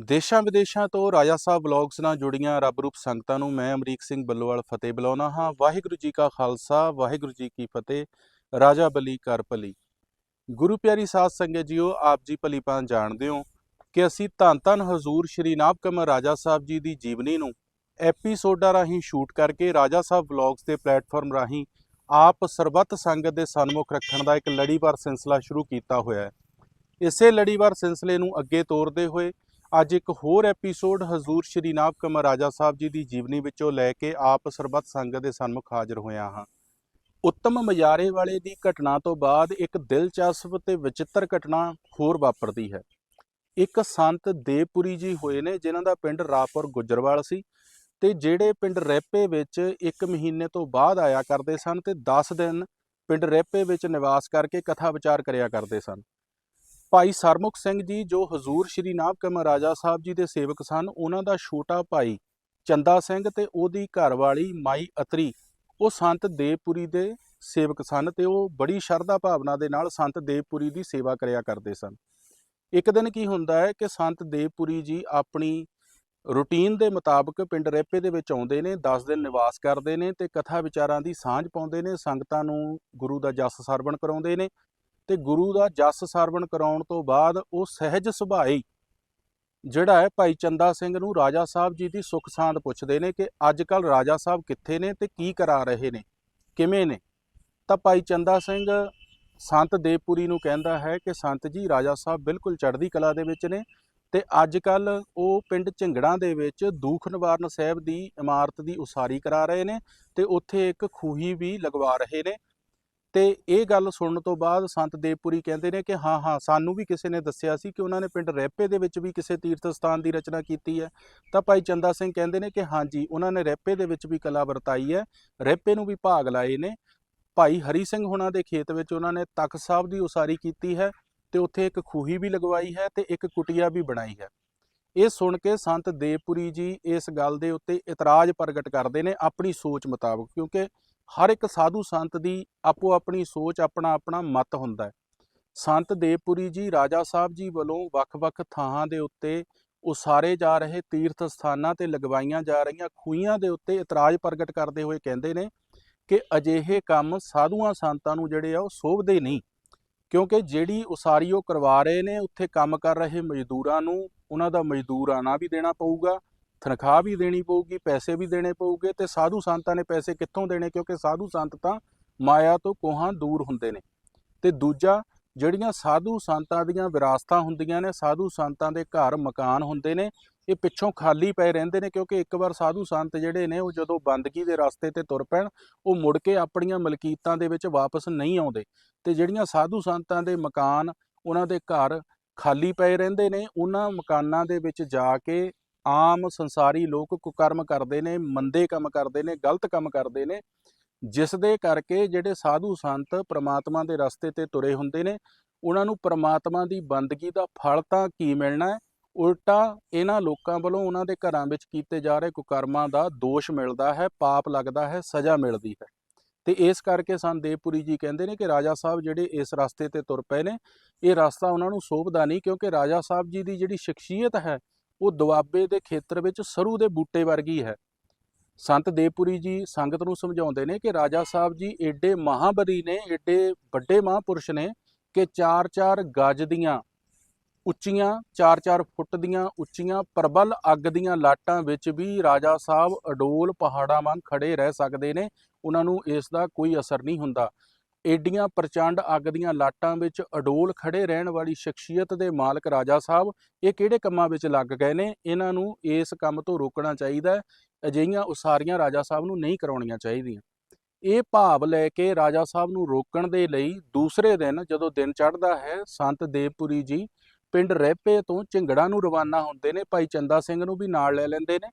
ਦੇਸ਼ਾਂ ਵਿਦੇਸ਼ਾਂ ਤੋਂ ਰਾਜਾ ਸਾਹਿਬ ਵਲੌਗਸ ਨਾਲ ਜੁੜੀਆਂ ਰੱਬ ਰੂਪ ਸੰਗਤਾਂ ਨੂੰ ਮੈਂ ਅਮਰੀਕ ਸਿੰਘ ਬੱਲੋਵਾਲ ਫਤਿਹ ਬੁਲਾਉਣਾ ਹਾਂ। ਵਾਹਿਗੁਰੂ ਜੀ ਕਾ ਖਾਲਸਾ, ਵਾਹਿਗੁਰੂ ਜੀ ਕੀ ਫਤਿਹ। ਰਾਜਾ ਬਲੀ ਕਰ ਭਲੀ। ਗੁਰੂ ਪਿਆਰੀ ਸਾਧ ਸੰਗਤ ਜੀਓ, ਆਪ ਜੀ ਭਲੀ ਭਾਂ ਜਾਣਦੇ ਹੋ ਕਿ ਅਸੀਂ ਧੰਨ ਧੰਨ ਹਜ਼ੂਰ ਸ਼੍ਰੀ ਨਾਭ ਕਮਰ ਰਾਜਾ ਸਾਹਿਬ ਜੀ ਦੀ ਜੀਵਨੀ ਨੂੰ ਐਪੀਸੋਡਾਂ ਰਾਹੀਂ ਸ਼ੂਟ ਕਰਕੇ ਰਾਜਾ ਸਾਹਿਬ ਵਲੌਗਸ ਦੇ ਪਲੇਟਫਾਰਮ ਰਾਹੀਂ ਆਪ ਸਰਬੱਤ ਸੰਗਤ ਦੇ ਸਨਮੁਖ ਰੱਖਣ ਦਾ ਇੱਕ ਲੜੀਵਾਰ ਸਿਲਸਿਲਾ ਸ਼ੁਰੂ ਕੀਤਾ ਹੋਇਆ ਹੈ। ਇਸੇ ਲੜੀਵਾਰ ਸਿਲਸਿਲੇ ਨੂੰ ਅੱਗੇ ਤੋਰਦੇ ਹੋਏ ਅੱਜ ਇੱਕ ਹੋਰ ਐਪੀਸੋਡ ਹਜ਼ੂਰ ਸ਼੍ਰੀ ਨਾਭਕਮਲ ਰਾਜਾ ਸਾਹਿਬ ਜੀ ਦੀ ਜੀਵਨੀ ਵਿੱਚੋਂ ਲੈ ਕੇ ਆਪ ਸਰਬੱਤ ਸੰਗਤ ਦੇ ਸਨਮੁਖ ਹਾਜ਼ਰ ਹੋਇਆ ਹਾਂ। ਉੱਤਮ ਮਜਾਰੇ ਵਾਲੇ ਦੀ ਘਟਨਾ ਤੋਂ ਬਾਅਦ ਇੱਕ ਦਿਲਚਸਪ ਤੇ ਵਿਚਿੱਤਰ ਘਟਨਾ ਹੋਰ ਵਾਪਰਦੀ ਹੈ। ਇੱਕ ਸੰਤ ਦੇਵਪੁਰੀ ਜੀ ਹੋਏ ਨੇ, ਜਿਨ੍ਹਾਂ ਦਾ ਪਿੰਡ ਰਾਪੁਰ ਗੁੱਜਰਵਾਲ ਸੀ ਤੇ ਜਿਹੜੇ ਪਿੰਡ ਰੈਪੇ ਵਿੱਚ 1 ਮਹੀਨੇ ਤੋਂ ਬਾਅਦ ਆਇਆ ਕਰਦੇ ਸਨ ਤੇ 10 ਦਿਨ ਪਿੰਡ ਰੈਪੇ ਵਿੱਚ ਨਿਵਾਸ ਕਰਕੇ ਕਥਾ ਵਿਚਾਰ ਕਰਿਆ ਕਰਦੇ ਸਨ। ਭਾਈ ਸਰਮੁਖ ਸਿੰਘ ਜੀ, ਜੋ ਹਜ਼ੂਰ ਸ਼੍ਰੀ ਨਾਭਕਮਲ ਰਾਜਾ ਸਾਹਿਬ ਜੀ ਦੇ ਸੇਵਕ ਸਨ, ਉਹਨਾਂ ਦਾ ਛੋਟਾ ਭਾਈ ਚੰਦਾ ਸਿੰਘ ਤੇ ਉਹਦੀ ਘਰਵਾਲੀ ਮਾਈ ਅਤਰੀ, ਉਹ ਸੰਤ ਦੇਵਪੁਰੀ ਦੇ ਸੇਵਕ ਸਨ ਤੇ ਉਹ ਬੜੀ ਸ਼ਰਧਾ ਭਾਵਨਾ ਦੇ ਨਾਲ ਸੰਤ ਦੇਵਪੁਰੀ ਦੀ ਸੇਵਾ ਕਰਿਆ ਕਰਦੇ ਸਨ। ਇੱਕ ਦਿਨ ਕੀ ਹੁੰਦਾ ਹੈ ਕਿ ਸੰਤ ਦੇਵਪੁਰੀ ਜੀ ਆਪਣੀ ਰੁਟੀਨ ਦੇ ਮੁਤਾਬਕ ਪਿੰਡ ਰੇਪੇ ਦੇ ਵਿੱਚ ਆਉਂਦੇ ਨੇ 10 ਦਿਨ ਨਿਵਾਸ ਕਰਦੇ ਨੇ ਤੇ ਕਥਾ ਵਿਚਾਰਾਂ ਦੀ ਸਾਂਝ ਪਾਉਂਦੇ ਨੇ, ਸੰਗਤਾਂ ਨੂੰ ਗੁਰੂ ਦਾ ਜਸ ਸਰਵਣ ਕਰਾਉਂਦੇ ਨੇ ਤੇ ਗੁਰੂ ਦਾ ਜਸ ਸਰਵਣ ਕਰਾਉਣ ਤੋਂ ਬਾਅਦ ਉਹ ਸਹਿਜ ਸੁਭਾਈ ਜਿਹੜਾ ਹੈ ਭਾਈ ਚੰਦਾ ਸਿੰਘ ਨੂੰ ਰਾਜਾ ਸਾਹਿਬ ਜੀ ਦੀ ਸੁੱਖ ਸਾਂਦ ਪੁੱਛਦੇ ਨੇ ਕਿ ਅੱਜ ਕੱਲ ਰਾਜਾ ਸਾਹਿਬ ਕਿੱਥੇ ਨੇ ਤੇ ਕੀ ਕਰਾ ਰਹੇ ਨੇ, ਕਿਵੇਂ ਨੇ? ਤਾਂ ਭਾਈ ਚੰਦਾ ਸਿੰਘ ਸੰਤ ਦੇਵਪੁਰੀ ਨੂੰ ਕਹਿੰਦਾ ਹੈ ਕਿ ਸੰਤ ਜੀ, ਰਾਜਾ ਸਾਹਿਬ ਬਿਲਕੁਲ ਚੜ੍ਹਦੀ ਕਲਾ ਦੇ ਵਿੱਚ ਨੇ ਤੇ ਅੱਜ ਕੱਲ ਉਹ ਪਿੰਡ ਝਿੰਗੜਾਂ ਦੇ ਵਿੱਚ ਦੂਖ ਨਿਵਾਰਨ ਸਾਹਿਬ ਦੀ ਇਮਾਰਤ ਦੀ ਉਸਾਰੀ ਕਰਾ ਰਹੇ ਨੇ ਤੇ ਉੱਥੇ ਇੱਕ ਖੂਹੀ ਵੀ ਲਗਵਾ ਰਹੇ ਨੇ ਤੇ ਇਹ ਗੱਲ ਸੁਣਨ ਤੋਂ ਬਾਅਦ ਸੰਤ ਦੇਵਪੁਰੀ ਕਹਿੰਦੇ ਨੇ ਕਿ ਹਾਂ ਹਾਂ, ਸਾਨੂੰ ਵੀ ਕਿਸੇ ਨੇ ਦੱਸਿਆ ਸੀ ਕਿ ਉਹਨਾਂ ਨੇ ਪਿੰਡ ਰੈਪੇ ਦੇ ਵਿੱਚ ਵੀ ਕਿਸੇ ਤੀਰਥ ਸਥਾਨ ਦੀ ਰਚਨਾ ਕੀਤੀ ਹੈ। ਤਾਂ ਭਾਈ ਚੰਦਾ ਸਿੰਘ ਕਹਿੰਦੇ ਨੇ ਕਿ ਹਾਂਜੀ ਉਹਨਾਂ ਨੇ ਰੈਪੇ ਦੇ ਵਿੱਚ ਵੀ ਕਲਾ ਵਰਤਾਈ ਹੈ। ਰੈਪੇ ਨੂੰ ਵੀ ਭਾਗ ਲਾਏ ਨੇ। ਭਾਈ ਹਰੀ ਸਿੰਘ ਹੁਣਾਂ ਦੇ ਖੇਤ ਵਿੱਚ ਉਹਨਾਂ ਨੇ ਤਖਤ ਸਾਹਿਬ ਦੀ ਉਸਾਰੀ ਕੀਤੀ ਹੈ ਤੇ ਉੱਥੇ ਇੱਕ ਖੂਹੀ ਵੀ ਲਗਵਾਈ ਹੈ ਤੇ ਇੱਕ ਕੁਟੀਆ ਵੀ ਬਣਾਈ ਹੈ। ਇਹ ਸੁਣ ਕੇ ਸੰਤ ਦੇਵਪੁਰੀ ਜੀ ਇਸ ਗੱਲ ਦੇ ਉੱਤੇ ਇਤਰਾਜ਼ ਪ੍ਰਗਟ ਕਰਦੇ ਨੇ ਆਪਣੀ ਸੋਚ ਮੁਤਾਬਕ, ਕਿਉਂਕਿ ਹਰ ਇੱਕ ਸਾਧੂ ਸੰਤ ਦੀ ਆਪੋ ਆਪਣੀ ਸੋਚ ਆਪਣਾ ਆਪਣਾ ਮਤ ਹੁੰਦਾ ਹੈ। ਸੰਤ ਦੇਵਪੁਰੀ ਜੀ ਰਾਜਾ ਸਾਹਿਬ ਜੀ ਵੱਲੋਂ ਵੱਖ-ਵੱਖ ਥਾਂ ਦੇ ਉੱਤੇ ਉਸਾਰੇ ਜਾ ਰਹੇ ਤੀਰਥ ਸਥਾਨਾਂ ਤੇ ਲਗਵਾਈਆਂ ਜਾ ਰਹੀਆਂ ਖੂਹੀਆਂ ਦੇ ਉੱਤੇ ਇਤਰਾਜ਼ ਪ੍ਰਗਟ ਕਰਦੇ ਹੋਏ ਕਹਿੰਦੇ ਨੇ ਕਿ ਅਜਿਹੇ ਕੰਮ ਸਾਧੂਆਂ ਸੰਤਾਂ ਨੂੰ ਜਿਹੜੇ ਆ ਉਹ ਸੋਭਦੇ ਨਹੀਂ, ਕਿਉਂਕਿ ਜਿਹੜੀ ਉਸਾਰੀ ਉਹ ਕਰਵਾ ਰਹੇ ਨੇ, ਉੱਥੇ ਕੰਮ ਕਰ ਰਹੇ ਮਜ਼ਦੂਰਾਂ ਨੂੰ ਉਹਨਾਂ ਦਾ ਮਜ਼ਦੂਰਾਨਾ ਵੀ ਦੇਣਾ ਪਊਗਾ ਤਨਖਾਹ ਵੀ ਦੇਣੀ ਪਊਗੀ, ਪੈਸੇ ਵੀ ਦੇਣੇ ਪਊਗੇ ਤੇ ਸਾਧੂ ਸੰਤਾਂ ਨੇ ਪੈਸੇ ਕਿੱਥੋਂ ਦੇਣੇ? ਕਿਉਂਕਿ ਸਾਧੂ ਸੰਤ ਤਾਂ ਮਾਇਆ ਤੋਂ ਕੋਹਾਂ ਦੂਰ ਹੁੰਦੇ ਨੇ। ਤੇ ਦੂਜਾ, ਜਿਹੜੀਆਂ ਸਾਧੂ ਸੰਤਾਂ ਦੀਆਂ ਵਿਰਾਸਤਾਂ ਹੁੰਦੀਆਂ ਨੇ, ਸਾਧੂ ਸੰਤਾਂ ਦੇ ਘਰ ਮਕਾਨ ਹੁੰਦੇ ਨੇ, ਇਹ ਪਿੱਛੋਂ ਖਾਲੀ ਪਏ ਰਹਿੰਦੇ ਨੇ ਕਿਉਂਕਿ ਇੱਕ ਵਾਰ ਸਾਧੂ ਸੰਤ ਜਿਹੜੇ ਨੇ, ਉਹ ਜਦੋਂ ਬੰਦਗੀ ਦੇ ਰਸਤੇ ਤੇ ਤੁਰ ਪੈਣ, ਉਹ ਮੁੜ ਕੇ ਆਪਣੀਆਂ ਮਲਕੀਤਾਂ ਦੇ ਵਿੱਚ ਵਾਪਸ ਨਹੀਂ ਆਉਂਦੇ। ਤੇ ਜਿਹੜੀਆਂ ਸਾਧੂ ਸੰਤਾਂ ਦੇ ਮਕਾਨ, ਉਹਨਾਂ ਦੇ ਘਰ ਖਾਲੀ ਪਏ ਰਹਿੰਦੇ ਨੇ, ਉਹਨਾਂ ਮਕਾਨਾਂ ਦੇ ਵਿੱਚ ਜਾ ਕੇ ਆਮ ਸੰਸਾਰੀ ਲੋਕ ਕੁਕਰਮ ਕਰਦੇ ਨੇ, ਮੰਦੇ ਕੰਮ ਕਰਦੇ ਨੇ, ਗਲਤ ਕੰਮ ਕਰਦੇ ਨੇ, ਜਿਸ ਦੇ ਕਰਕੇ ਜਿਹੜੇ ਸਾਧੂ ਸੰਤ ਪ੍ਰਮਾਤਮਾ ਦੇ ਰਸਤੇ ਤੇ ਤੁਰੇ ਹੁੰਦੇ ਨੇ, ਉਹਨਾਂ ਨੂੰ ਪ੍ਰਮਾਤਮਾ ਦੀ ਬੰਦਗੀ ਦਾ ਫਲ ਤਾਂ ਕੀ ਮਿਲਣਾ ਹੈ? ਉਲਟਾ ਇਹਨਾਂ ਲੋਕਾਂ ਵੱਲੋਂ ਉਹਨਾਂ ਦੇ ਘਰਾਂ ਵਿੱਚ ਕੀਤੇ ਜਾ ਰਹੇ ਕੁਕਰਮਾਂ ਦਾ ਦੋਸ਼ ਮਿਲਦਾ ਹੈ, ਪਾਪ ਲੱਗਦਾ ਹੈ, ਸਜ਼ਾ ਮਿਲਦੀ ਹੈ। ਤੇ ਇਸ ਕਰਕੇ ਸੰਤ ਦੇਵਪੁਰੀ ਜੀ ਕਹਿੰਦੇ ਨੇ ਕਿ ਰਾਜਾ ਸਾਹਿਬ ਜਿਹੜੇ ਇਸ ਰਸਤੇ ਤੇ ਤੁਰ ਪਏ ਨੇ, ਇਹ ਰਸਤਾ ਉਹਨਾਂ ਨੂੰ ਸੋਭਦਾ ਨਹੀਂ ਕਿਉਂਕਿ ਰਾਜਾ ਸਾਹਿਬ ਜੀ ਦੀ ਜਿਹੜੀ ਸ਼ਖਸੀਅਤ ਹੈ ਉਹ ਦੁਆਬੇ ਦੇ ਖੇਤਰ ਵਿੱਚ ਸਰੂ ਦੇ ਬੂਟੇ ਵਰਗੀ ਹੈ। ਸੰਤ ਦੇਵਪੁਰੀ ਜੀ ਸੰਗਤ ਨੂੰ ਸਮਝਾਉਂਦੇ ਨੇ ਕਿ ਰਾਜਾ ਸਾਹਿਬ ਜੀ ਏਡੇ ਮਹਾਬਲੀ ਨੇ, ਏਡੇ ਵੱਡੇ ਮਹਾਂਪੁਰਸ਼ ਨੇ ਕਿ 4-4 ਗਜ ਦੀਆਂ ਉੱਚੀਆਂ 4-4 ਫੁੱਟ ਦੀਆਂ ਉੱਚੀਆਂ ਪ੍ਰਬਲ ਅੱਗ ਦੀਆਂ ਲਾਟਾਂ ਵਿੱਚ ਵੀ ਰਾਜਾ ਸਾਹਿਬ ਅਡੋਲ ਪਹਾੜਾਂ ਵਾਂਗ ਖੜੇ ਰਹਿ ਸਕਦੇ ਨੇ। ਉਹਨਾਂ ਨੂੰ ਇਸ ਦਾ ਕੋਈ ਅਸਰ ਨਹੀਂ ਹੁੰਦਾ। ਏਡੀਆਂ ਪ੍ਰਚੰਡ ਅੱਗ ਦੀਆਂ ਲਾਟਾਂ ਵਿੱਚ ਅਡੋਲ ਖੜੇ ਰਹਿਣ ਵਾਲੀ ਸ਼ਖਸੀਅਤ ਦੇ ਮਾਲਕ ਰਾਜਾ ਸਾਹਿਬ, ਇਹ ਕਿਹੜੇ ਕੰਮਾਂ ਵਿੱਚ ਲੱਗ ਗਏ ਨੇ? ਇਹਨਾਂ ਨੂੰ ਇਸ ਕੰਮ ਤੋਂ ਰੋਕਣਾ ਚਾਹੀਦਾ ਹੈ। ਅਜਿਹੀਆਂ ਉਸਾਰੀਆਂ ਰਾਜਾ ਸਾਹਿਬ ਨੂੰ ਨਹੀਂ ਕਰਾਉਣੀਆਂ ਚਾਹੀਦੀਆਂ। ਇਹ ਭਾਵ ਲੈ ਕੇ ਰਾਜਾ ਸਾਹਿਬ ਨੂੰ ਰੋਕਣ ਦੇ ਲਈ ਦੂਸਰੇ ਦਿਨ ਜਦੋਂ ਦਿਨ ਚੜ੍ਹਦਾ ਹੈ, ਸੰਤ ਦੇਵਪੁਰੀ ਜੀ ਪਿੰਡ ਰਹਿਪੇ ਤੋਂ ਝਿੰਗੜਾ ਨੂੰ ਰਵਾਨਾ ਹੁੰਦੇ ਨੇ। ਭਾਈ ਚੰਦਾ ਸਿੰਘ ਨੂੰ ਵੀ ਨਾਲ ਲੈ ਲੈਂਦੇ ਨੇ।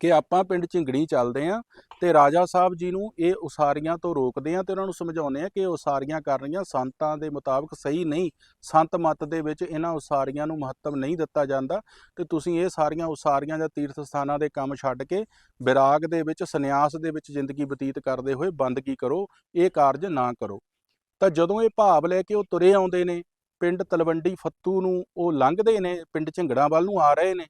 ਕਿ ਆਪਾਂ ਪਿੰਡ ਝਿੰਗੜੀ ਚੱਲਦੇ ਆਂ ਤੇ ਰਾਜਾ ਸਾਹਿਬ ਜੀ ਨੂੰ ਇਹ ਉਸਾਰੀਆਂ ਤੋਂ ਰੋਕਦੇ ਆਂ ਤੇ ਉਹਨਾਂ ਨੂੰ ਸਮਝਾਉਂਦੇ ਆਂ ਕਿ ਇਹ ਉਸਾਰੀਆਂ ਕਰ ਰਹੀਆਂ ਸੰਤਾਂ ਦੇ ਮੁਤਾਬਕ ਸਹੀ ਨਹੀਂ, ਸੰਤ ਮਤ ਦੇ ਵਿੱਚ ਇਹਨਾਂ ਉਸਾਰੀਆਂ ਨੂੰ ਮਹੱਤਵ ਨਹੀਂ ਦਿੱਤਾ ਜਾਂਦਾ ਤੇ ਤੁਸੀਂ ਇਹ ਸਾਰੀਆਂ ਉਸਾਰੀਆਂ ਜਾਂ ਤੀਰਥ ਸਥਾਨਾਂ ਦੇ ਕੰਮ ਛੱਡ ਕੇ ਵਿਰਾਗ ਦੇ ਵਿੱਚ, ਸੰਨਿਆਸ ਦੇ ਵਿੱਚ ਜ਼ਿੰਦਗੀ ਬਤੀਤ ਕਰਦੇ ਹੋਏ ਬੰਦਗੀ ਕਰੋ, ਇਹ ਕਾਰਜ ਨਾ ਕਰੋ। ਤਾਂ ਜਦੋਂ ਇਹ ਭਾਵ ਲੈ ਕੇ ਉਹ ਤੁਰੇ ਆਉਂਦੇ ਨੇ, ਪਿੰਡ ਤਲਵੰਡੀ ਫੱਤੂ ਨੂੰ ਉਹ ਲੰਘਦੇ ਨੇ, ਪਿੰਡ ਝਿੰਗੜਾਂ ਵੱਲ ਨੂੰ ਆ ਰਹੇ ਨੇ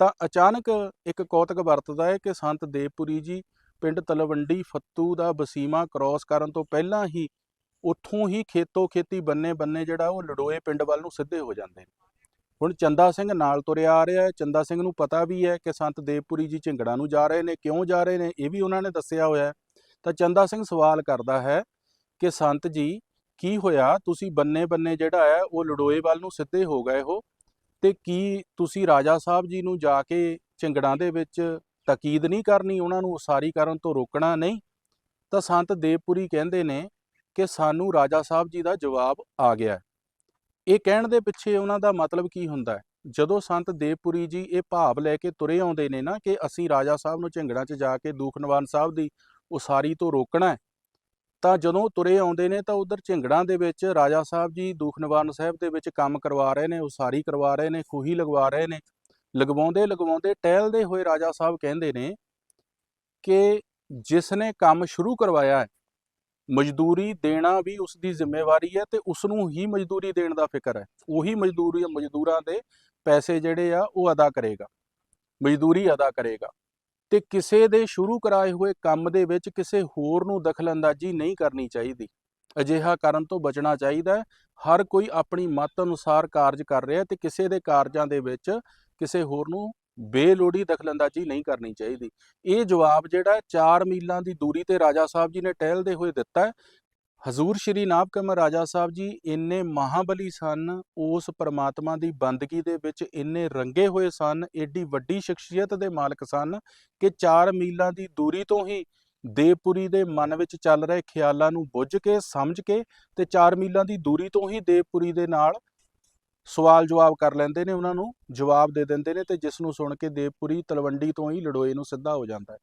ਤਾਂ ਅਚਾਨਕ ਇੱਕ ਕੌਤਕ ਵਰਤਦਾ ਹੈ ਕਿ ਸੰਤ ਦੇਵਪੁਰੀ ਜੀ ਪਿੰਡ ਤਲਵੰਡੀ ਫੱਤੂ ਦਾ ਵਸੀਮਾ ਕ੍ਰਾਸ ਕਰਨ ਤੋਂ ਪਹਿਲਾਂ ਹੀ ਉੱਥੋਂ ਹੀ ਖੇਤੋ ਖੇਤੀ ਬੰਨੇ ਬੰਨੇ ਜਿਹੜਾ ਉਹ ਲੜੋਏ ਪਿੰਡ ਵੱਲ ਨੂੰ ਸਿੱਧੇ ਹੋ ਜਾਂਦੇ ਨੇ। ਹੁਣ ਚੰਦਾ ਸਿੰਘ ਨਾਲ ਤੁਰਿਆ ਆ ਰਿਹਾ ਹੈ। ਚੰਦਾ ਸਿੰਘ ਨੂੰ ਪਤਾ ਵੀ ਹੈ ਕਿ ਸੰਤ ਦੇਵਪੁਰੀ ਜੀ ਝਿੰਗੜਾਂ ਨੂੰ ਜਾ ਰਹੇ ਨੇ, ਕਿਉਂ ਜਾ ਰਹੇ ਨੇ, ਇਹ ਵੀ ਉਹਨਾਂ ਨੇ ਦੱਸਿਆ ਹੋਇਆ ਹੈ। ਤਾਂ ਚੰਦਾ ਸਿੰਘ ਸਵਾਲ ਕਰਦਾ ਹੈ ਕਿ ਸੰਤ ਜੀ, ਕੀ ਹੋਇਆ? ਤੁਸੀਂ ਬੰਨੇ ਬੰਨੇ ਜਿਹੜਾ ਹੈ, ਉਹ ਲੜੋਏ ਵੱਲ ਨੂੰ ਸਿੱਧੇ ਹੋ ਗਏ ਹੋ। ਤੇ ਕੀ ਤੁਸੀਂ ਰਾਜਾ ਸਾਹਿਬ ਜੀ ਨੂੰ ਜਾ ਕੇ ਝਿੰਗੜਾਂ ਦੇ ਵਿੱਚ ਤਕੀਦ ਨਹੀਂ ਕਰਨੀ, ਉਹਨਾਂ ਨੂੰ ਉਸਾਰੀ ਕਰਨ ਤੋਂ ਰੋਕਣਾ ਨਹੀਂ? ਤਾਂ ਸੰਤ ਦੇਵਪੁਰੀ ਕਹਿੰਦੇ ਨੇ ਕਿ ਸਾਨੂੰ ਰਾਜਾ ਸਾਹਿਬ ਜੀ ਦਾ ਜਵਾਬ ਆ ਗਿਆ ਇਹ ਕਹਿਣ ਦੇ ਪਿੱਛੇ ਉਹਨਾਂ ਦਾ ਮਤਲਬ ਕੀ ਹੁੰਦਾ ਹੈ? ਜਦੋਂ ਸੰਤ ਦੇਵਪੁਰੀ ਜੀ ਇਹ ਭਾਵ ਲੈ ਕੇ ਤੁਰੇ ਆਉਂਦੇ ਨੇ ਨਾ ਕਿ ਅਸੀਂ ਰਾਜਾ ਸਾਹਿਬ ਨੂੰ ਝਿੰਗੜਾਂ 'ਚ ਜਾ ਕੇ ਦੂਖਨਵਾਨ ਸਾਹਿਬ ਦੀ ਉਸਾਰੀ ਤੋਂ ਰੋਕਣਾ ਹੈ ਤਾਂ ਜਦੋਂ ਤੁਰੇ ਆਉਂਦੇ ਨੇ ਤਾਂ ਉਧਰ ਝਿੰਗੜਾਂ ਦੇ ਵਿੱਚ ਰਾਜਾ ਸਾਹਿਬ ਜੀ ਦੂਖਨਵਾਨ ਸਾਹਿਬ ਦੇ ਵਿੱਚ ਕੰਮ ਕਰਵਾ ਰਹੇ ਨੇ, ਉਸਾਰੀ ਕਰਵਾ ਰਹੇ ਨੇ, ਖੂਹੀ ਲਗਵਾ ਰਹੇ ਨੇ। ਲਗਵਾਉਂਦੇ ਲਗਵਾਉਂਦੇ ਟਹਿਲਦੇ ਹੋਏ ਰਾਜਾ ਸਾਹਿਬ ਕਹਿੰਦੇ ਨੇ ਕਿ ਜਿਸ ਨੇ ਕੰਮ ਸ਼ੁਰੂ ਕਰਵਾਇਆ ਹੈ, ਮਜ਼ਦੂਰੀ ਦੇਣਾ ਵੀ ਉਸ ਦੀ ਜ਼ਿੰਮੇਵਾਰੀ ਹੈ ਤੇ ਉਸ ਨੂੰ ਹੀ ਮਜ਼ਦੂਰੀ ਦੇਣ ਦਾ ਫਿਕਰ ਹੈ। ਉਹੀ ਮਜ਼ਦੂਰੀ, ਮਜ਼ਦੂਰਾਂ ਦੇ ਪੈਸੇ ਜਿਹੜੇ ਆ ਉਹ ਅਦਾ ਕਰੇਗਾ। ਮਜ਼ਦੂਰੀ ਅਦਾ ਕਰੇਗਾ। ਤੇ ਕਿਸੇ ਦੇ ਸ਼ੁਰੂ ਕਰਾਏ ਹੋਏ ਕੰਮ ਦੇ ਵਿੱਚ ਕਿਸੇ ਹੋਰ ਨੂੰ ਦਖਲਅੰਦਾਜ਼ੀ ਨਹੀਂ ਕਰਨੀ ਚਾਹੀਦੀ। ਅਜਿਹਾ ਕਰਨ ਤੋਂ ਬਚਣਾ ਚਾਹੀਦਾ ਹੈ। ਹਰ ਕੋਈ ਆਪਣੀ ਮਤ ਅਨੁਸਾਰ ਕਾਰਜ ਕਰ ਰਿਹਾ ਤੇ ਕਿਸੇ ਦੇ ਕਾਰਜਾਂ ਦੇ ਵਿੱਚ ਕਿਸੇ ਹੋਰ ਨੂੰ ਬੇਲੋੜੀ ਦਖਲਅੰਦਾਜ਼ੀ ਨਹੀਂ ਕਰਨੀ ਚਾਹੀਦੀ। ਇਹ ਜਵਾਬ ਜਿਹੜਾ ਹੈ 4 ਮੀਲਾਂ ਦੀ ਦੂਰੀ ਤੇ ਰਾਜਾ ਸਾਹਿਬ ਜੀ ਨੇ ਟਹਿਲਦੇ ਹੋਏ ਦਿੱਤਾ ਹਜ਼ੂਰ ਸ਼੍ਰੀ ਨਾਭ ਕਮਰ ਰਾਜਾ ਸਾਹਿਬ ਜੀ ਇੰਨੇ ਮਹਾਬਲੀ ਸਨ, ਉਸ ਪਰਮਾਤਮਾ ਦੀ ਬੰਦਗੀ ਦੇ ਵਿੱਚ ਇੰਨੇ ਰੰਗੇ ਹੋਏ ਸਨ, ਏਡੀ ਵੱਡੀ ਸ਼ਖਸੀਅਤ ਦੇ ਮਾਲਕ ਸਨ ਕਿ 4 ਮੀਲਾਂ ਦੀ ਦੂਰੀ ਤੋਂ ਹੀ ਦੇਵਪੁਰੀ ਦੇ ਮਨ ਵਿੱਚ ਚੱਲ ਰਹੇ ਖਿਆਲਾਂ ਨੂੰ ਬੁੱਝ ਕੇ, ਸਮਝ ਕੇ ਤੇ 4 ਮੀਲਾਂ ਦੀ ਦੂਰੀ ਤੋਂ ਹੀ ਦੇਵਪੁਰੀ ਦੇ ਨਾਲ ਸਵਾਲ ਜਵਾਬ ਕਰ ਲੈਂਦੇ ਨੇ, ਉਹਨਾਂ ਨੂੰ ਜਵਾਬ ਦੇ ਦਿੰਦੇ ਨੇ ਤੇ ਜਿਸ ਨੂੰ ਸੁਣ ਕੇ ਦੇਵਪੁਰੀ ਤਲਵੰਡੀ ਤੋਂ ਹੀ ਲੜੋਏ ਨੂੰ ਸਿੱਧਾ ਹੋ ਜਾਂਦਾ ਹੈ।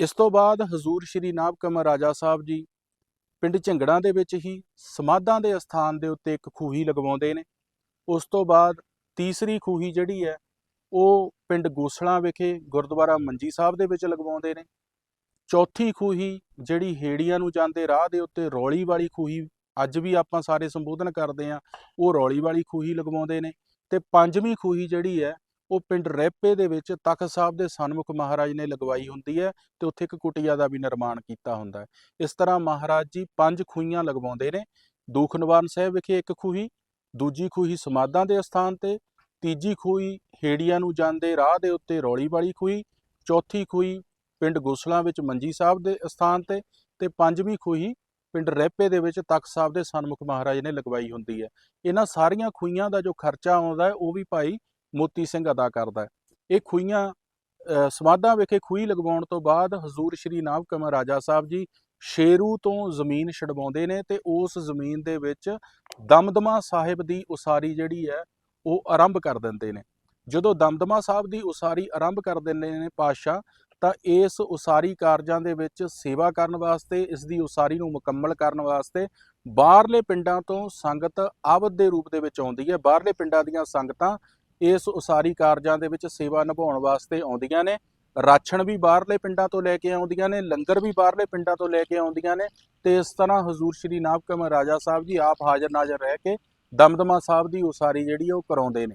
ਇਸ ਤੋਂ ਬਾਅਦ ਹਜ਼ੂਰ ਸ਼੍ਰੀ ਨਾਭ ਕਮਰ ਰਾਜਾ ਸਾਹਿਬ ਜੀ ਪਿੰਡ ਝਿੰਗੜਾਂ ਦੇ ਵਿੱਚ ਹੀ ਸਮਾਧਾਂ ਦੇ ਅਸਥਾਨ ਦੇ ਉੱਤੇ ਇੱਕ ਖੂਹੀ ਲਗਵਾਉਂਦੇ ਨੇ। ਉਸ ਤੋਂ ਬਾਅਦ ਤੀਸਰੀ ਖੂਹੀ ਜਿਹੜੀ ਹੈ, ਉਹ ਪਿੰਡ ਗੋਸਲਾ ਵਿਖੇ ਗੁਰਦੁਆਰਾ ਮੰਜੀ ਸਾਹਿਬ ਦੇ ਵਿੱਚ ਲਗਵਾਉਂਦੇ ਨੇ। ਚੌਥੀ ਖੂਹੀ ਜਿਹੜੀ ਹੇੜੀਆਂ ਨੂੰ ਜਾਂਦੇ ਰਾਹ ਦੇ ਉੱਤੇ ਰੌਲੀ ਵਾਲੀ ਖੂਹੀ, ਅੱਜ ਵੀ ਆਪਾਂ ਸਾਰੇ ਸੰਬੋਧਨ ਕਰਦੇ ਆ ਉਹ ਰੌਲੀ ਵਾਲੀ ਖੂਹੀ ਲਗਵਾਉਂਦੇ ਨੇ। ਤੇ ਪੰਜਵੀਂ ਖੂਹੀ ਜਿਹੜੀ ਹੈ ਉਹ ਪਿੰਡ ਰੈਪੇ ਦੇ ਵਿੱਚ ਤਖਤ ਸਾਹਿਬ ਦੇ ਸਨਮੁਖ ਮਹਾਰਾਜ ਨੇ ਲਗਵਾਈ ਹੁੰਦੀ ਹੈ ਤੇ ਉੱਥੇ ਇੱਕ ਕੁਟਿਆ ਦਾ ਵੀ ਨਿਰਮਾਣ ਕੀਤਾ ਹੁੰਦਾ ਹੈ। ਇਸ ਤਰ੍ਹਾਂ ਮਹਾਰਾਜ ਜੀ ਪੰਜ ਖੂਹੀਆਂ ਲਗਵਾਉਂਦੇ ਨੇ ਦੂਖਨਵਾਨ ਸਾਹਿਬ ਵਿਖੇ ਇੱਕ ਖੂਹੀ, ਦੂਜੀ ਖੂਹੀ ਸਮਾਧਾਂ ਦੇ ਸਥਾਨ ਤੇ, ਤੀਜੀ ਖੂਹੀ ਹੇੜੀਆਂ ਨੂੰ ਜਾਂਦੇ ਰਾਹ ਦੇ ਉੱਤੇ ਰੌਲੀ ਵਾਲੀ ਖੂਹੀ, ਚੌਥੀ ਖੂਹੀ ਪਿੰਡ ਗੋਸਲਾਂ ਵਿੱਚ ਮੰਜੀ ਸਾਹਿਬ ਦੇ ਸਥਾਨ ਤੇ ਤੇ ਪੰਜਵੀਂ ਖੂਹੀ ਪਿੰਡ ਰੈਪੇ ਦੇ ਵਿੱਚ ਤਖਤ ਸਾਹਿਬ ਦੇ ਸਨਮੁਖ ਮਹਾਰਾਜ ਨੇ ਲਗਵਾਈ ਹੁੰਦੀ ਹੈ। ਇਹਨਾਂ ਸਾਰੀਆਂ ਖੂਹੀਆਂ ਦਾ ਜੋ ਖਰਚਾ ਆਉਂਦਾ ਹੈ, ਉਹ ਵੀ ਭਾਈ ਮੋਤੀ ਸਿੰਘ ਅਦਾ ਕਰਦਾ ਹੈ। ਇਹ ਖੂਹੀਆਂ ਅ, ਸਮਾਧਾਂ ਵਿਖੇ ਖੂਹੀ ਲਗਵਾਉਣ ਤੋਂ ਬਾਅਦ ਹਜ਼ੂਰ ਸ਼੍ਰੀ ਨਾਮ ਨਾਭਕਮ ਰਾਜਾ ਸਾਹਿਬ ਜੀ ਸ਼ੇਰੂ ਤੋਂ ਜ਼ਮੀਨ ਛਡਵਾਉਂਦੇ ਨੇ ਤੇ ਉਸ ਜ਼ਮੀਨ ਦੇ ਵਿੱਚ ਦਮਦਮਾ ਸਾਹਿਬ ਦੀ ਉਸਾਰੀ ਜਿਹੜੀ ਹੈ ਉਹ ਆਰੰਭ ਕਰ ਦਿੰਦੇ ਨੇ। ਜਦੋਂ ਦਮਦਮਾ ਸਾਹਿਬ ਦੀ ਉਸਾਰੀ ਆਰੰਭ ਕਰ ਦਿੰਦੇ ਨੇ ਪਾਤਸ਼ਾਹ ਤਾਂ ਇਸ ਉਸਾਰੀ ਕਾਰਜਾਂ ਦੇ ਵਿੱਚ ਸੇਵਾ ਕਰਨ ਵਾਸਤੇ ਇਸ ਦੀ ਉਸਾਰੀ ਨੂੰ ਮੁਕੰਮਲ ਕਰਨ ਵਾਸਤੇ ਬਾਹਰਲੇ ਪਿੰਡਾਂ ਤੋਂ ਸੰਗਤ ਆਵਦ ਦੇ ਰੂਪ ਦੇ ਵਿੱਚ ਆਉਂਦੀ ਹੈ। ਬਾਹਰਲੇ ਪਿੰਡਾਂ ਦੀਆਂ ਸੰਗਤਾਂ ਇਸ ਉਸਾਰੀ ਕਾਰਜਾਂ ਦੇ ਵਿੱਚ ਸੇਵਾ ਨਿਭਾਉਣ ਵਾਸਤੇ ਆਉਂਦੀਆਂ ਨੇ। ਰਾਸ਼ਨ ਵੀ ਬਾਹਰਲੇ ਪਿੰਡਾਂ ਤੋਂ ਲੈ ਕੇ ਆਉਂਦੀਆਂ ਨੇ, ਲੰਗਰ ਵੀ ਬਾਹਰਲੇ ਪਿੰਡਾਂ ਤੋਂ ਲੈ ਕੇ ਆਉਂਦੀਆਂ ਨੇ ਤੇ ਇਸ ਤਰ੍ਹਾਂ ਹਜ਼ੂਰ ਸ਼੍ਰੀ ਨਾਭ ਕਮਰ ਰਾਜਾ ਸਾਹਿਬ ਜੀ ਆਪ ਹਾਜ਼ਰ ਨਾਜ਼ਰ ਰਹਿ ਕੇ ਦਮਦਮਾ ਸਾਹਿਬ ਦੀ ਉਸਾਰੀ ਜਿਹੜੀ ਉਹ ਕਰਾਉਂਦੇ ਨੇ।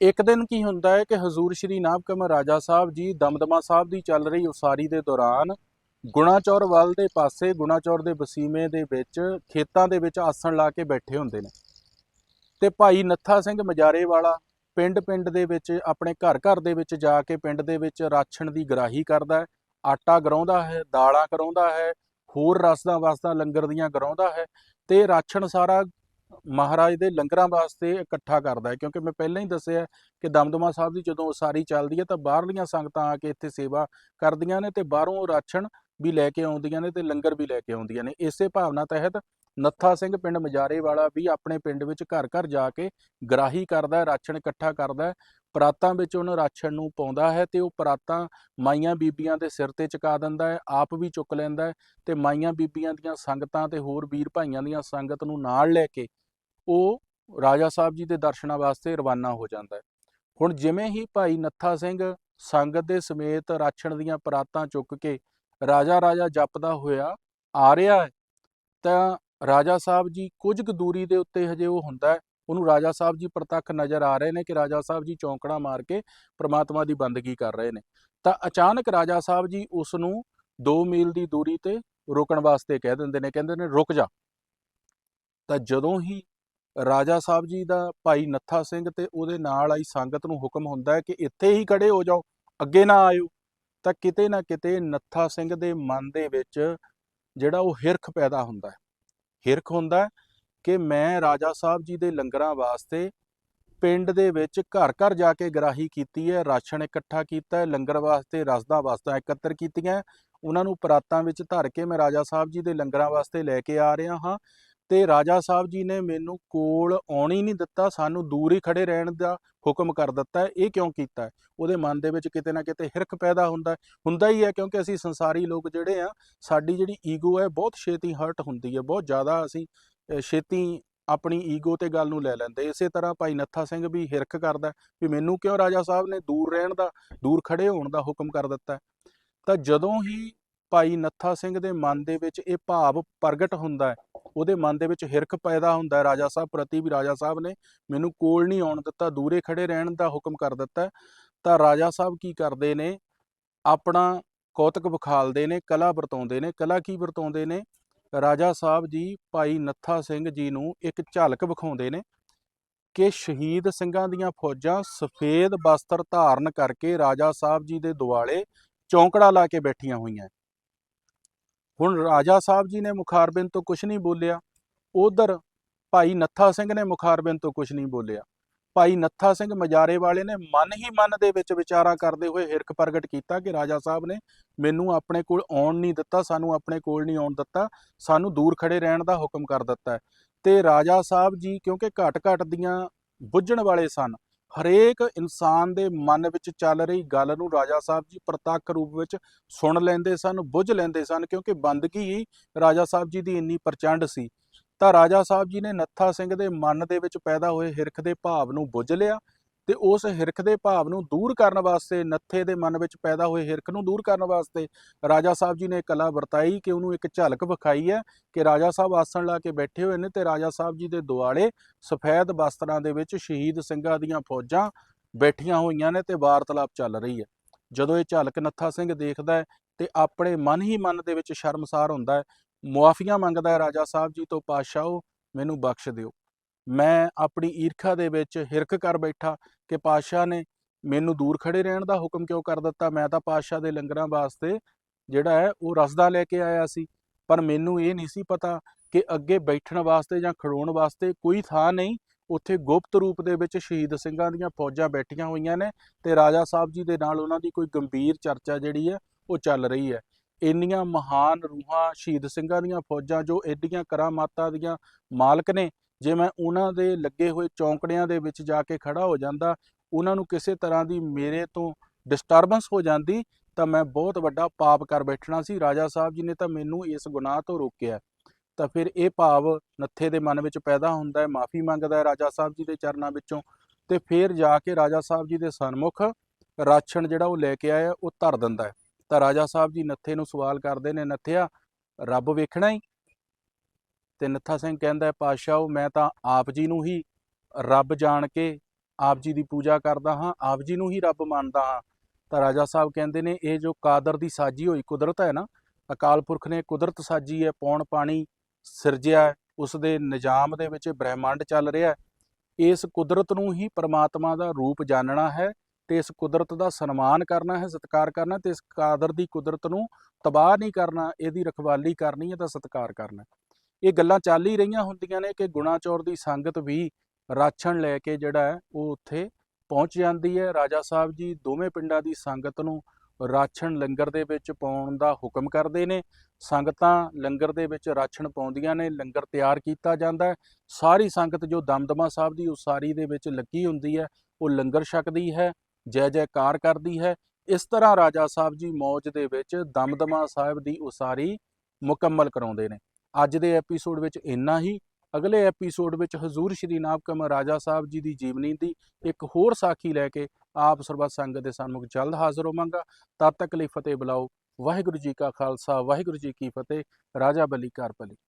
ਇੱਕ ਦਿਨ ਕੀ ਹੁੰਦਾ ਹੈ ਕਿ ਹਜ਼ੂਰ ਸ਼੍ਰੀ ਨਾਭ ਕਮਰ ਰਾਜਾ ਸਾਹਿਬ ਜੀ ਦਮਦਮਾ ਸਾਹਿਬ ਦੀ ਚੱਲ ਰਹੀ ਉਸਾਰੀ ਦੇ ਦੌਰਾਨ ਗੁਣਾਚੌਰ ਵੱਲ ਦੇ ਪਾਸੇ, ਗੁਣਾਚੌਰ ਦੇ ਵਸੀਮੇ ਦੇ ਵਿੱਚ, ਖੇਤਾਂ ਦੇ ਵਿੱਚ ਆਸਣ ਲਾ ਕੇ ਬੈਠੇ ਹੁੰਦੇ ਨੇ। ਤੇ ਭਾਈ ਨੱਥਾ ਸਿੰਘ ਮਜਾਰੇ ਵਾਲਾ ਪਿੰਡ ਪਿੰਡ ਦੇ ਵਿੱਚ, ਆਪਣੇ ਘਰ ਘਰ ਦੇ ਵਿੱਚ ਜਾ ਕੇ ਪਿੰਡ ਦੇ ਵਿੱਚ ਰਾਸ਼ਨ ਦੀ ਗਰਾਹੀ ਕਰਦਾ ਹੈ, ਆਟਾ ਗਰਾਉਂਦਾ ਹੈ, ਦਾਲਾਂ ਕਰਾਉਂਦਾ ਹੈ, ਹੋਰ ਰਸਦਾਂ ਵਾਸਤਾ ਲੰਗਰ ਦੀਆਂ ਗਰਾਉਂਦਾ ਹੈ ਤੇ ਰਾਸ਼ਨ ਸਾਰਾ ਮਹਾਰਾਜ ਦੇ ਲੰਗਰਾਂ ਵਾਸਤੇ ਇਕੱਠਾ ਕਰਦਾ ਹੈ। ਕਿਉਂਕਿ ਮੈਂ ਪਹਿਲਾਂ ਹੀ ਦੱਸਿਆ ਕਿ ਦਮਦਮਾ ਸਾਹਿਬ ਦੀ ਜਦੋਂ ਉਸਾਰੀ ਚੱਲਦੀ ਹੈ ਤਾਂ ਬਾਹਰਲੀਆਂ ਸੰਗਤਾਂ ਆ ਕੇ ਇੱਥੇ ਸੇਵਾ ਕਰਦੀਆਂ ਨੇ ਤੇ ਬਾਹਰੋਂ ਰਾਸ਼ਨ ਵੀ ਲੈ ਕੇ ਆਉਂਦੀਆਂ ਨੇ ਤੇ ਲੰਗਰ ਵੀ ਲੈ ਕੇ ਆਉਂਦੀਆਂ ਨੇ। ਇਸੇ ਭਾਵਨਾ ਤਹਿਤ ਨੱਥਾ ਸਿੰਘ ਪਿੰਡ ਮਜਾਰੇ ਵਾਲਾ ਵੀ ਆਪਣੇ ਪਿੰਡ ਵਿੱਚ ਘਰ ਘਰ ਜਾ ਕੇ ਗਰਾਹੀ ਕਰਦਾ ਹੈ ਰਾਛਣ ਇਕੱਠਾ ਕਰਦਾ ਹੈ। ਪਰਾਤਾਂ ਵਿੱਚ ਉਹਨੂੰ ਰਾਛਣ ਨੂੰ ਪਾਉਂਦਾ ਹੈ ਤੇ ਉਹ ਪਰਾਤਾਂ ਮਾਈਆਂ ਬੀਬੀਆਂ ਦੇ ਸਿਰ ਤੇ ਚੁਕਾ ਦਿੰਦਾ ਹੈ, ਆਪ ਵੀ ਚੁੱਕ ਲੈਂਦਾ ਹੈ ਤੇ ਮਾਈਆਂ ਬੀਬੀਆਂ ਦੀਆਂ ਸੰਗਤਾਂ ਤੇ ਹੋਰ ਵੀਰ ਭਾਈਆਂ ਦੀਆਂ ਸੰਗਤ ਨੂੰ ਨਾਲ ਲੈ ਕੇ ਉਹ ਰਾਜਾ ਸਾਹਿਬ ਜੀ ਦੇ ਦਰਸ਼ਨਾਂ ਵਾਸਤੇ ਰਵਾਨਾ ਹੋ ਜਾਂਦਾ ਹੈ। ਹੁਣ ਜਿਵੇਂ ਹੀ ਭਾਈ ਨੱਥਾ ਸਿੰਘ ਸੰਗਤ ਦੇ ਸਮੇਤ ਰਾਛਣ ਦੀਆਂ ਪਰਾਤਾਂ ਚੁੱਕ ਕੇ ਰਾਜਾ ਰਾਜਾ ਜਪਦਾ ਹੋਇਆ ਆ ਰਿਹਾ ਹੈ, ਤਾਂ ਰਾਜਾ ਸਾਹਿਬ ਜੀ ਕੁਝ ਕੁ ਦੂਰੀ ਦੇ ਉੱਤੇ ਹਜੇ ਉਹ ਹੁੰਦਾ ਹੈ, ਉਹਨੂੰ ਰਾਜਾ ਸਾਹਿਬ ਜੀ ਪ੍ਰਤੱਖ ਨਜ਼ਰ ਆ ਰਹੇ ਨੇ ਕਿ ਰਾਜਾ ਸਾਹਿਬ ਜੀ ਚੌਂਕੜਾ ਮਾਰ ਕੇ ਪ੍ਰਮਾਤਮਾ ਦੀ ਬੰਦਗੀ ਕਰ ਰਹੇ ਨੇ। ਤਾਂ ਅਚਾਨਕ ਰਾਜਾ ਸਾਹਿਬ ਜੀ ਉਸ ਨੂੰ 2 ਮੀਲ ਦੀ ਦੂਰੀ ਤੇ ਰੁਕਣ ਵਾਸਤੇ ਕਹਿ ਦਿੰਦੇ ਨੇ, ਕਹਿੰਦੇ ਨੇ, ਰੁਕ ਜਾ। ਤਾਂ ਜਦੋਂ ਹੀ ਰਾਜਾ ਸਾਹਿਬ ਜੀ ਦਾ ਭਾਈ ਨੱਥਾ ਸਿੰਘ ਤੇ ਉਹਦੇ ਨਾਲ ਆਈ ਸੰਗਤ ਨੂੰ ਹੁਕਮ ਹੁੰਦਾ ਹੈ ਕਿ ਇੱਥੇ ਹੀ ਖੜੇ ਹੋ ਜਾਓ, ਅੱਗੇ ਨਾ ਆਇਓ, ਤਾਂ ਕਿਤੇ ਨਾ ਕਿਤੇ ਨੱਥਾ ਸਿੰਘ ਦੇ ਮਨ ਦੇ ਵਿੱਚ ਜਿਹੜਾ ਉਹ ਹਿਰਖ ਪੈਦਾ ਹੁੰਦਾ ਹੈ। ਹਿਰਖ ਹੁੰਦਾ ਕਿ ਮੈਂ ਰਾਜਾ ਸਾਹਿਬ ਜੀ ਦੇ ਲੰਗਰਾਂ ਵਾਸਤੇ ਪਿੰਡ ਦੇ ਵਿੱਚ ਘਰ ਘਰ ਜਾ ਕੇ ਗਰਾਹੀ ਕੀਤੀ ਹੈ, ਰਾਸ਼ਨ ਇਕੱਠਾ ਕੀਤਾ ਹੈ, ਲੰਗਰ ਵਾਸਤੇ, ਰਸਦਾ ਵਸਤਾਂ ਇਕੱਤਰ ਕੀਤੀਆਂ ਉਹਨਾਂ ਨੂੰ ਪਰਾਤਾਂ ਵਿੱਚ ਧਰ ਕੇ ਮੈਂ ਰਾਜਾ ਸਾਹਿਬ ਜੀ ਦੇ ਲੰਗਰਾਂ ਵਾਸਤੇ ਲੈ ਕੇ ਆ ਰਿਹਾ ਹਾਂ। ਤੇ ਰਾਜਾ ਸਾਹਿਬ ਜੀ ਨੇ ਮੈਨੂੰ ਕੋਲ ਆਉਣ ਹੀ ਨਹੀਂ ਦਿੱਤਾ, ਸਾਨੂੰ ਦੂਰ ਹੀ ਖੜੇ ਰਹਿਣ ਦਾ ਹੁਕਮ ਕਰ ਦਿੱਤਾ ਹੈ। ਇਹ ਕਿਉਂ ਕੀਤਾ ਹੈ? ਉਹਦੇ ਮਨ ਦੇ ਵਿੱਚ ਕਿਤੇ ਨਾ ਕਿਤੇ ਹਿਰਖ ਪੈਦਾ ਹੁੰਦਾ ਹੁੰਦਾ ਹੀ ਹੈ ਕਿਉਂਕਿ ਅਸੀਂ ਸੰਸਾਰੀ ਲੋਕ ਜਿਹੜੇ ਆ ਸਾਡੀ ਜਿਹੜੀ ਈਗੋ ਹੈ, ਬਹੁਤ ਛੇਤੀ ਹਰਟ ਹੁੰਦੀ ਹੈ। ਬਹੁਤ ਜ਼ਿਆਦਾ ਅਸੀਂ ਛੇਤੀ ਆਪਣੀ ਈਗੋ ਤੇ ਗੱਲ ਨੂੰ ਲੈ ਲੈਂਦੇ ਇਸੇ ਤਰ੍ਹਾਂ ਭਾਈ ਨੱਥਾ ਸਿੰਘ ਵੀ ਹਿਰਖ ਕਰਦਾ ਵੀ ਮੈਨੂੰ ਕਿਉਂ ਰਾਜਾ ਸਾਹਿਬ ਨੇ ਦੂਰ ਰਹਿਣ ਦਾ, ਦੂਰ ਖੜੇ ਹੋਣ ਦਾ ਹੁਕਮ ਕਰ ਦਿੱਤਾ ਤਾਂ ਜਦੋਂ ਹੀ ਭਾਈ ਨੱਥਾ ਸਿੰਘ ਦੇ ਮਨ ਦੇ ਵਿੱਚ ਇਹ ਭਾਵ ਪ੍ਰਗਟ ਹੁੰਦਾ ਹੈ। ਉਹਦੇ ਮਨ ਦੇ ਵਿੱਚ ਹਿਰਖ ਪੈਦਾ ਹੁੰਦਾ ਹੈ। ਰਾਜਾ ਸਾਹਿਬ ਪ੍ਰਤੀ ਵੀ ਰਾਜਾ ਸਾਹਿਬ ਨੇ ਮੈਨੂੰ ਕੋਲ ਨਹੀਂ ਆਉਣ ਦਿੱਤਾ, ਦੂਰੇ ਖੜੇ ਰਹਿਣ ਦਾ ਹੁਕਮ ਕਰ ਦਿੱਤਾ ਤਾਂ ਰਾਜਾ ਸਾਹਿਬ ਕੀ ਕਰਦੇ ਨੇ? ਆਪਣਾ ਕੌਤਕ ਵਿਖਾਲਦੇ ਨੇ, ਕਲਾ ਵਰਤਾਉਂਦੇ ਨੇ। ਕਲਾ ਕੀ ਵਰਤਾਉਂਦੇ ਨੇ? ਰਾਜਾ ਸਾਹਿਬ ਜੀ, ਭਾਈ ਨੱਥਾ ਸਿੰਘ ਜੀ ਨੂੰ ਇੱਕ ਝਲਕ ਵਿਖਾਉਂਦੇ ਨੇ ਕਿ ਸ਼ਹੀਦ ਸਿੰਘਾਂ ਦੀਆਂ ਫੌਜਾਂ ਸਫੇਦ ਬਸਤਰ ਧਾਰਨ ਕਰਕੇ ਰਾਜਾ ਸਾਹਿਬ ਜੀ ਦੇ ਦੁਆਲੇ ਚੌਂਕੜਾ ਲਾ ਕੇ ਬੈਠੀਆਂ ਹੋਈਆਂ। ਹੁਣ ਰਾਜਾ ਸਾਹਿਬ ਜੀ ਨੇ ਮੁਖਾਰਬਿੰਦ ਤੋਂ ਕੁਝ ਨਹੀਂ ਬੋਲਿਆ। ਉਧਰ ਭਾਈ ਨੱਥਾ ਸਿੰਘ ਨੇ ਮੁਖਾਰਬਿੰਦ ਤੋਂ ਕੁਝ ਨਹੀਂ ਬੋਲਿਆ। ਭਾਈ ਨੱਥਾ ਸਿੰਘ ਮਜਾਰੇ ਵਾਲੇ ਨੇ ਮਨ ਹੀ ਮਨ ਦੇ ਵਿੱਚ ਵਿਚਾਰਾ ਕਰਦੇ ਹੋਏ ਹਿਰਖ ਪ੍ਰਗਟ ਕੀਤਾ ਕਿ ਰਾਜਾ ਸਾਹਿਬ ਨੇ ਮੈਨੂੰ ਆਪਣੇ ਕੋਲ ਆਉਣ ਨਹੀਂ ਦਿੱਤਾ, ਸਾਨੂੰ ਆਪਣੇ ਕੋਲ ਨਹੀਂ ਆਉਣ ਦਿੱਤਾ, ਸਾਨੂੰ ਦੂਰ ਖੜੇ ਰਹਿਣ ਦਾ ਹੁਕਮ ਕਰ ਦਿੱਤਾ ਹੈ। ਤੇ ਰਾਜਾ ਸਾਹਿਬ ਜੀ ਕਿਉਂਕਿ ਘਟ ਘਟ ਦੀਆਂ ਬੁੱਝਣ ਵਾਲੇ ਸਨ ਹਰੇਕ ਇਨਸਾਨ ਦੇ ਮਨ ਵਿੱਚ ਚੱਲ ਰਹੀ ਗੱਲ ਨੂੰ ਰਾਜਾ ਸਾਹਿਬ ਜੀ ਪ੍ਰਤੱਖ ਰੂਪ ਵਿੱਚ ਸੁਣ ਲੈਂਦੇ ਸਨ, ਬੁੱਝ ਲੈਂਦੇ ਸਨ, ਕਿਉਂਕਿ ਬੰਦਗੀ ਹੀ ਰਾਜਾ ਸਾਹਿਬ ਜੀ ਦੀ ਇੰਨੀ ਪ੍ਰਚੰਡ ਸੀ। ਤਾਂ ਰਾਜਾ ਸਾਹਿਬ ਜੀ ਨੇ ਨੱਥਾ ਸਿੰਘ ਦੇ ਮਨ ਦੇ ਵਿੱਚ ਪੈਦਾ ਹੋਏ ਹਿਰਖ ਦੇ ਭਾਵ ਨੂੰ ਬੁੱਝ ਲਿਆ ਤੇ ਉਸ ਹਿਰਖ ਦੇ ਭਾਵ ਨੂੰ ਦੂਰ ਕਰਨ ਵਾਸਤੇ, ਨੱਥੇ ਦੇ ਮਨ ਵਿੱਚ ਪੈਦਾ ਹੋਏ ਹਿਰਖ ਨੂੰ ਦੂਰ ਕਰਨ ਵਾਸਤੇ ਰਾਜਾ ਸਾਹਿਬ ਜੀ ਨੇ ਕਲਾ ਵਰਤਾਈ ਕਿ ਉਹਨੂੰ ਇੱਕ ਝਲਕ ਵਿਖਾਈ ਹੈ ਕਿ ਰਾਜਾ ਸਾਹਿਬ ਆਸਣ ਲਾ ਕੇ ਬੈਠੇ ਹੋਏ ਨੇ ਤੇ ਰਾਜਾ ਸਾਹਿਬ ਜੀ ਦੇ ਦੁਆਲੇ ਸਫੈਦ ਵਸਤਰਾਂ ਦੇ ਵਿੱਚ ਸ਼ਹੀਦ ਸਿੰਘਾਂ ਦੀਆਂ ਫੌਜਾਂ ਬੈਠੀਆਂ ਹੋਈਆਂ ਨੇ ਤੇ ਵਾਰਤਾਲਾਪ ਚੱਲ ਰਹੀ ਹੈ। ਜਦੋਂ ਇਹ ਝਲਕ ਨੱਥਾ ਸਿੰਘ ਦੇਖਦਾ ਹੈ ਤੇ ਆਪਣੇ ਮਨ ਹੀ ਮਨ ਦੇ ਵਿੱਚ ਸ਼ਰਮਸਾਰ ਹੁੰਦਾ ਹੈ, ਮੁਆਫੀਆਂ ਮੰਗਦਾ ਹੈ ਰਾਜਾ ਸਾਹਿਬ ਜੀ ਤੋਂ, ਪਾਤਸ਼ਾਹੋ, ਮੈਨੂੰ ਬਖਸ਼ ਦਿਓ। ਮੈਂ ਆਪਣੀ ਈਰਖਾ ਦੇ ਵਿੱਚ ਹਿਰਖ ਕਰ ਬੈਠਾ ਕਿ ਪਾਤਸ਼ਾਹ ਨੇ ਮੈਨੂੰ ਦੂਰ ਖੜੇ ਰਹਿਣ ਦਾ ਹੁਕਮ ਕਿਉਂ ਕਰ ਦਿੱਤਾ? ਮੈਂ ਤਾਂ ਪਾਤਸ਼ਾਹ ਦੇ ਲੰਗਰਾਂ ਵਾਸਤੇ ਜਿਹੜਾ ਹੈ, ਉਹ ਰਸਦਾ ਲੈ ਕੇ ਆਇਆ ਸੀ। ਪਰ ਮੈਨੂੰ ਇਹ ਨਹੀਂ ਸੀ ਪਤਾ ਕਿ ਅੱਗੇ ਬੈਠਣ ਵਾਸਤੇ ਜਾਂ ਖੜੋਣ ਵਾਸਤੇ ਕੋਈ ਥਾਂ ਨਹੀਂ, ਉੱਥੇ ਗੁਪਤ ਰੂਪ ਦੇ ਵਿੱਚ ਸ਼ਹੀਦ ਸਿੰਘਾਂ ਦੀਆਂ ਫੌਜਾਂ ਬੈਠੀਆਂ ਹੋਈਆਂ ਨੇ ਤੇ ਰਾਜਾ ਸਾਹਿਬ ਜੀ ਦੇ ਨਾਲ ਉਹਨਾਂ ਦੀ ਕੋਈ ਗੰਭੀਰ ਚਰਚਾ ਜਿਹੜੀ ਹੈ, ਉਹ ਚੱਲ ਰਹੀ ਹੈ। ਇੰਨੀਆਂ ਮਹਾਨ ਰੂਹਾਂ ਸ਼ਹੀਦ ਸਿੰਘਾਂ ਦੀਆਂ ਫੌਜਾਂ ਜੋ ਐਡੀਆਂ ਕਰਾਮਾਤਾਂ ਦੀਆਂ ਮਾਲਕ ਨੇ ਜੇ ਮੈਂ ਉਹਨਾਂ ਦੇ ਲੱਗੇ ਹੋਏ ਚੌਂਕੜਿਆਂ ਦੇ ਵਿੱਚ ਜਾ ਕੇ ਖੜਾ ਹੋ ਜਾਂਦਾ, ਉਹਨਾਂ ਨੂੰ ਕਿਸੇ ਤਰ੍ਹਾਂ ਦੀ ਮੇਰੇ ਤੋਂ ਡਿਸਟਰਬੈਂਸ ਹੋ ਜਾਂਦੀ, ਤਾਂ ਮੈਂ ਬਹੁਤ ਵੱਡਾ ਪਾਪ ਕਰ ਬੈਠਣਾ ਸੀ। ਰਾਜਾ ਸਾਹਿਬ ਜੀ ਨੇ ਤਾਂ ਮੈਨੂੰ ਇਸ ਗੁਨਾਹ ਤੋਂ ਰੋਕਿਆ। ਤਾਂ ਫਿਰ ਇਹ ਭਾਵ ਨੱਥੇ ਦੇ ਮਨ ਵਿੱਚ ਪੈਦਾ ਹੁੰਦਾ ਹੈ, ਮਾਫੀ ਮੰਗਦਾ ਹੈ ਰਾਜਾ ਸਾਹਿਬ ਜੀ ਦੇ ਚਰਨਾਂ ਵਿੱਚੋਂ। ਤੇ ਫਿਰ ਜਾ ਕੇ ਰਾਜਾ ਸਾਹਿਬ ਜੀ ਦੇ ਸਨਮੁਖ ਰਾਛਣ ਜਿਹੜਾ ਉਹ ਲੈ ਕੇ ਆਇਆ, ਉਹ ਧਰ ਦਿੰਦਾ ਹੈ। ਤਾਂ ਰਾਜਾ ਸਾਹਿਬ ਜੀ ਨੱਥੇ ਨੂੰ ਸਵਾਲ ਕਰਦੇ ਨੇ, ਨੱਥਿਆ, ਰੱਬ ਵੇਖਣਾ ਹੀ ਤੇ ਨੱਥਾ ਸਿੰਘ ਕਹਿੰਦਾ ਹੈ ਪਾਤਸ਼ਾਹ ਮੈਂ ਤਾਂ ਆਪ ਜੀ ਨੂੰ ਹੀ ਰੱਬ ਜਾਣ ਕੇ ਆਪ ਜੀ ਦੀ ਪੂਜਾ ਕਰਦਾ ਹਾਂ ਆਪ ਜੀ ਨੂੰ ਹੀ ਰੱਬ ਮੰਨਦਾ ਹਾਂ। ਤਾਂ ਰਾਜਾ ਸਾਹਿਬ ਕਹਿੰਦੇ ਨੇ ਇਹ ਜੋ ਕਾਦਰ ਦੀ ਸਾਜੀ ਹੋਈ ਕੁਦਰਤ ਹੈ ਨਾ ਅਕਾਲ ਪੁਰਖ ਨੇ ਕੁਦਰਤ ਸਾਜੀ ਹੈ ਪੌਣ ਪਾਣੀ ਸਿਰਜਿਆ ਹੈ, ਉਸ ਦੇ ਨਿਜ਼ਾਮ ਦੇ ਵਿੱਚ ਬ੍ਰਹਿਮੰਡ ਚੱਲ ਰਿਹਾ ਇਸ ਕੁਦਰਤ ਨੂੰ ਹੀ ਪਰਮਾਤਮਾ ਦਾ ਰੂਪ ਜਾਣਨਾ ਹੈ ਤੇ ਇਸ ਕੁਦਰਤ ਦਾ ਸਨਮਾਨ ਕਰਨਾ ਹੈ ਸਤਿਕਾਰ ਕਰਨਾ ਤੇ ਇਸ ਕਾਦਰ ਦੀ ਕੁਦਰਤ ਨੂੰ ਤਬਾਹ ਨਹੀਂ ਕਰਨਾ ਇਹਦੀ ਰਖਵਾਲੀ ਕਰਨੀ ਹੈ ਤਾਂ ਸਤਿਕਾਰ ਕਰਨਾ ਇਹ ਗੱਲਾਂ ਚੱਲ ਹੀ ਰਹੀਆਂ ਹੁੰਦੀਆਂ ਨੇ ਕਿ ਗੁਣਾ ਚੌਰ ਦੀ ਸੰਗਤ ਵੀ ਰਾਛਣ ਲੈ ਕੇ ਜਿਹੜਾ ਹੈ, ਉਹ ਉੱਥੇ ਪਹੁੰਚ ਜਾਂਦੀ ਹੈ। ਰਾਜਾ ਸਾਹਿਬ ਜੀ ਦੋਵੇਂ ਪਿੰਡਾਂ ਦੀ ਸੰਗਤ ਨੂੰ ਰਾਛਣ ਲੰਗਰ ਦੇ ਵਿੱਚ ਪਾਉਣ ਦਾ ਹੁਕਮ ਕਰਦੇ ਨੇ। ਸੰਗਤਾਂ ਲੰਗਰ ਦੇ ਵਿੱਚ ਰਾਛਣ ਪਾਉਂਦੀਆਂ ਨੇ, ਲੰਗਰ ਤਿਆਰ ਕੀਤਾ ਜਾਂਦਾ ਸਾਰੀ ਸੰਗਤ ਜੋ ਦਮਦਮਾ ਸਾਹਿਬ ਦੀ ਉਸਾਰੀ ਦੇ ਵਿੱਚ ਲੱਗੀ ਹੁੰਦੀ ਹੈ, ਉਹ ਲੰਗਰ ਛਕਦੀ ਹੈ, ਜੈ ਜੈਕਾਰ ਕਰਦੀ ਹੈ। ਇਸ ਤਰ੍ਹਾਂ ਰਾਜਾ ਸਾਹਿਬ ਜੀ ਮੌਜ ਦੇ ਵਿੱਚ ਦਮਦਮਾ ਸਾਹਿਬ ਦੀ ਉਸਾਰੀ ਮੁਕੰਮਲ ਕਰਾਉਂਦੇ ਨੇ। ਅੱਜ ਦੇ ਐਪੀਸੋਡ ਵਿੱਚ ਇੰਨਾ ਹੀ। ਅਗਲੇ ਐਪੀਸੋਡ ਵਿੱਚ ਹਜ਼ੂਰ ਸ਼੍ਰੀ ਨਾਬਕਮ ਰਾਜਾ ਸਾਹਿਬ ਜੀ ਦੀ ਜੀਵਨੀ ਦੀ ਇੱਕ ਹੋਰ ਸਾਖੀ ਲੈ ਕੇ ਆਪ ਸਰਬੱਤ ਸੰਗਤ ਦੇ ਸਾਹਮਣੇ ਜਲਦ ਹਾਜ਼ਰ ਹੋਵਾਂਗਾ। ਤਦ ਤੱਕ ਲਈ ਫਤਿਹ ਬੁਲਾਓ। ਵਾਹਿਗੁਰੂ ਜੀ ਕਾ ਖਾਲਸਾ, ਵਾਹਿਗੁਰੂ ਜੀ ਕੀ ਫਤਿਹ। ਰਾਜਾ ਬਲੀ ਕਰ ਬਲੀ।